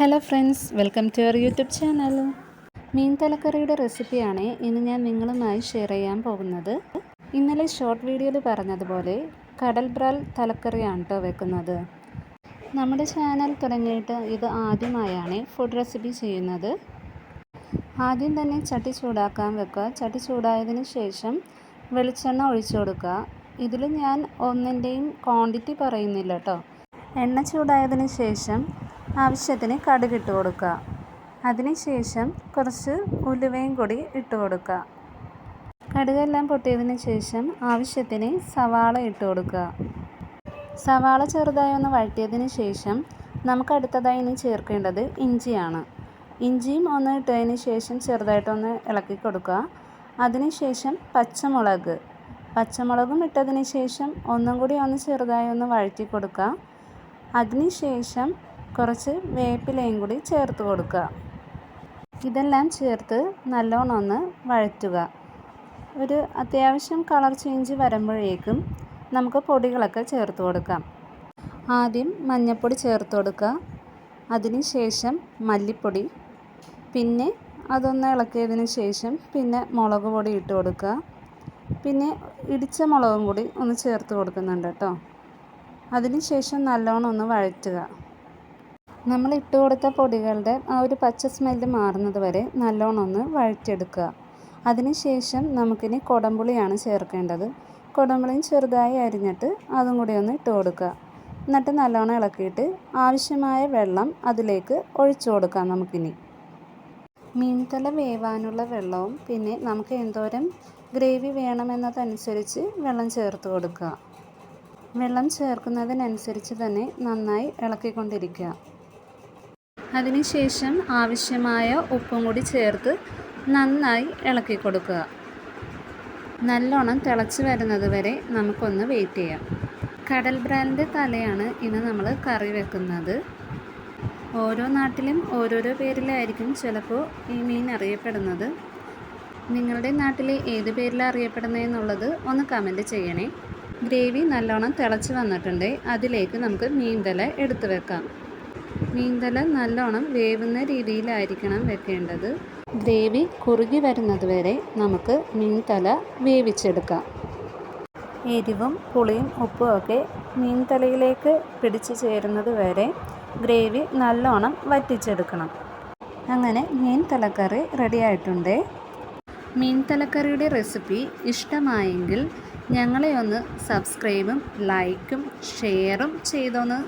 Hello friends welcome to our YouTube channel. മീൻ തലക്കറിയുടെ റെസിപ്പിയാണ് ഇന്ന് ഞാൻ നിങ്ങളുമായി ഷെയർ ചെയ്യാൻ പോകുന്നത്. ഇന്നലെ ഷോർട്ട് വീഡിയോയിൽ പറഞ്ഞതുപോലെ കടൽ ബ്രാൽ തലക്കറിയാണ് കേട്ടോ വെക്കുന്നത്. നമ്മുടെ ചാനൽ തുടങ്ങിയിട്ട് ഇത് ആദ്യമായാണ് ഫുഡ് റെസിപ്പി ചെയ്യുന്നത്. ആദ്യം തന്നെ ചട്ടി ചൂടാക്കാൻ വെക്കുക. ചട്ടി ചൂടായതിന് ശേഷം വെളിച്ചെണ്ണ ഒഴിച്ചു കൊടുക്കുക. ഇതിൽ ഞാൻ ഒന്നിന്റെയും ക്വാണ്ടിറ്റി പറയുന്നില്ല കേട്ടോ എണ്ണ ചൂടായതിന് ശേഷം ആവശ്യത്തിന് കടുക് ഇട്ട് കൊടുക്കുക. അതിനുശേഷം കുറച്ച് ഉലുവയും കൂടി ഇട്ട് കൊടുക്കുക. കടുകെല്ലാം പൊട്ടിയതിന് ശേഷം ആവശ്യത്തിന് സവാള ഇട്ട് കൊടുക്കുക. സവാള ചെറുതായി ഒന്ന് വഴറ്റിയതിന് ശേഷം നമുക്ക് അടുത്തതായി ഇനി ചേർക്കേണ്ടത് ഇഞ്ചിയാണ്. ഇഞ്ചിയും ഒന്ന് ഇട്ടതിന് ശേഷം ചെറുതായിട്ടൊന്ന് ഇളക്കി കൊടുക്കുക. അതിനുശേഷം പച്ചമുളക്. പച്ചമുളകും ഇട്ടതിന് ശേഷം ഒന്നും കൂടി ഒന്ന് ചെറുതായി ഒന്ന് വഴറ്റി കൊടുക്കുക. അതിനുശേഷം കുറച്ച് വേപ്പിലയും കൂടി ചേർത്ത് കൊടുക്കുക. ഇതെല്ലാം ചേർത്ത് നല്ലോണം ഒന്ന് വഴറ്റുക. ഒരു അത്യാവശ്യം കളർ ചേഞ്ച് വരുമ്പോഴേക്കും നമുക്ക് പൊടികളൊക്കെ ചേർത്ത് കൊടുക്കാം. ആദ്യം മഞ്ഞൾപ്പൊടി ചേർത്ത് കൊടുക്കുക. അതിനുശേഷം മല്ലിപ്പൊടി. പിന്നെ അതൊന്ന് ഇളക്കിയതിന് ശേഷം പിന്നെ മുളക് പൊടി ഇട്ട് കൊടുക്കുക. പിന്നെ ഇടിച്ച മുളകും കൂടി ഒന്ന് ചേർത്ത് കൊടുക്കുന്നുണ്ട് കേട്ടോ. അതിനുശേഷം നല്ലോണം ഒന്ന് വഴറ്റുക. നമ്മൾ ഇട്ട് കൊടുത്ത പൊടികളുടെ ആ ഒരു പച്ച സ്മെല്ല് മാറുന്നത് വരെ നല്ലോണം ഒന്ന് വഴറ്റിയെടുക്കുക അതിനുശേഷം നമുക്കിനി കുടംപുളിയാണ് ചേർക്കേണ്ടത്. കുടംപുളിയും ചെറുതായി അരിഞ്ഞിട്ട് അതും കൂടി ഒന്ന് ഇട്ട് കൊടുക്കുക. എന്നിട്ട് നല്ലോണം ഇളക്കിയിട്ട് ആവശ്യമായ വെള്ളം അതിലേക്ക് ഒഴിച്ചു കൊടുക്കാം നമുക്കിനി. മീൻതല വേവാനുള്ള വെള്ളവും പിന്നെ നമുക്ക് എന്തോരം ഗ്രേവി വേണമെന്നതനുസരിച്ച് വെള്ളം ചേർത്ത് കൊടുക്കുക. വെള്ളം ചേർക്കുന്നതിനനുസരിച്ച് തന്നെ നന്നായി ഇളക്കിക്കൊണ്ടിരിക്കുക. അതിനുശേഷം ആവശ്യമായ ഉപ്പും കൂടി ചേർത്ത് നന്നായി ഇളക്കി കൊടുക്കുക. നല്ലോണം തിളച്ച് വരുന്നത് വരെ നമുക്കൊന്ന് വെയിറ്റ് ചെയ്യാം. കടൽ ബ്രാലിന്റെ തലയാണ് ഇന്ന് നമ്മൾ കറി വെക്കുന്നത്. ഓരോ നാട്ടിലും ഓരോരോ പേരിലായിരിക്കും ചിലപ്പോൾ ഈ മീൻ അറിയപ്പെടുന്നത്. നിങ്ങളുടെ നാട്ടിൽ ഏത് പേരിലാണ് അറിയപ്പെടുന്നതെന്നുള്ളത് ഒന്ന് കമന്റ് ചെയ്യണേ. ഗ്രേവി നല്ലോണം തിളച്ച് വന്നിട്ടുണ്ട്. അതിലേക്ക് നമുക്ക് മീൻ തല എടുത്തു വെക്കാം. മീൻതല നല്ലോണം വേവുന്ന രീതിയിലായിരിക്കണം വെക്കേണ്ടത്. ഗ്രേവി കുറുകി വരുന്നത് വരെ നമുക്ക് മീൻതല വേവിച്ചെടുക്കാം. എരിവും പുളിയും ഉപ്പും ഒക്കെ മീൻതലയിലേക്ക് പിടിച്ചു ചേരുന്നത് വരെ ഗ്രേവി നല്ലോണം വറ്റിച്ചെടുക്കണം. അങ്ങനെ മീൻ തലക്കറി റെഡി ആയിട്ടുണ്ട്. മീൻ തലക്കറിയുടെ റെസിപ്പി ഇഷ്ടമായെങ്കിൽ ഞങ്ങളെ ഒന്ന് സബ്സ്ക്രൈബും ലൈക്കും ഷെയറും ചെയ്തൊന്ന്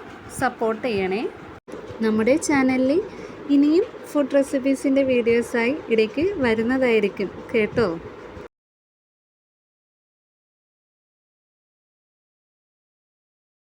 സപ്പോർട്ട് ചെയ്യണേ. നമ്മുടെ ചാനലിൽ ഇനിയും ഫുഡ് റെസിപ്പീസിന്റെ വീഡിയോസായി ഇടയ്ക്ക് വരുന്നതായിരിക്കും. കേട്ടോ?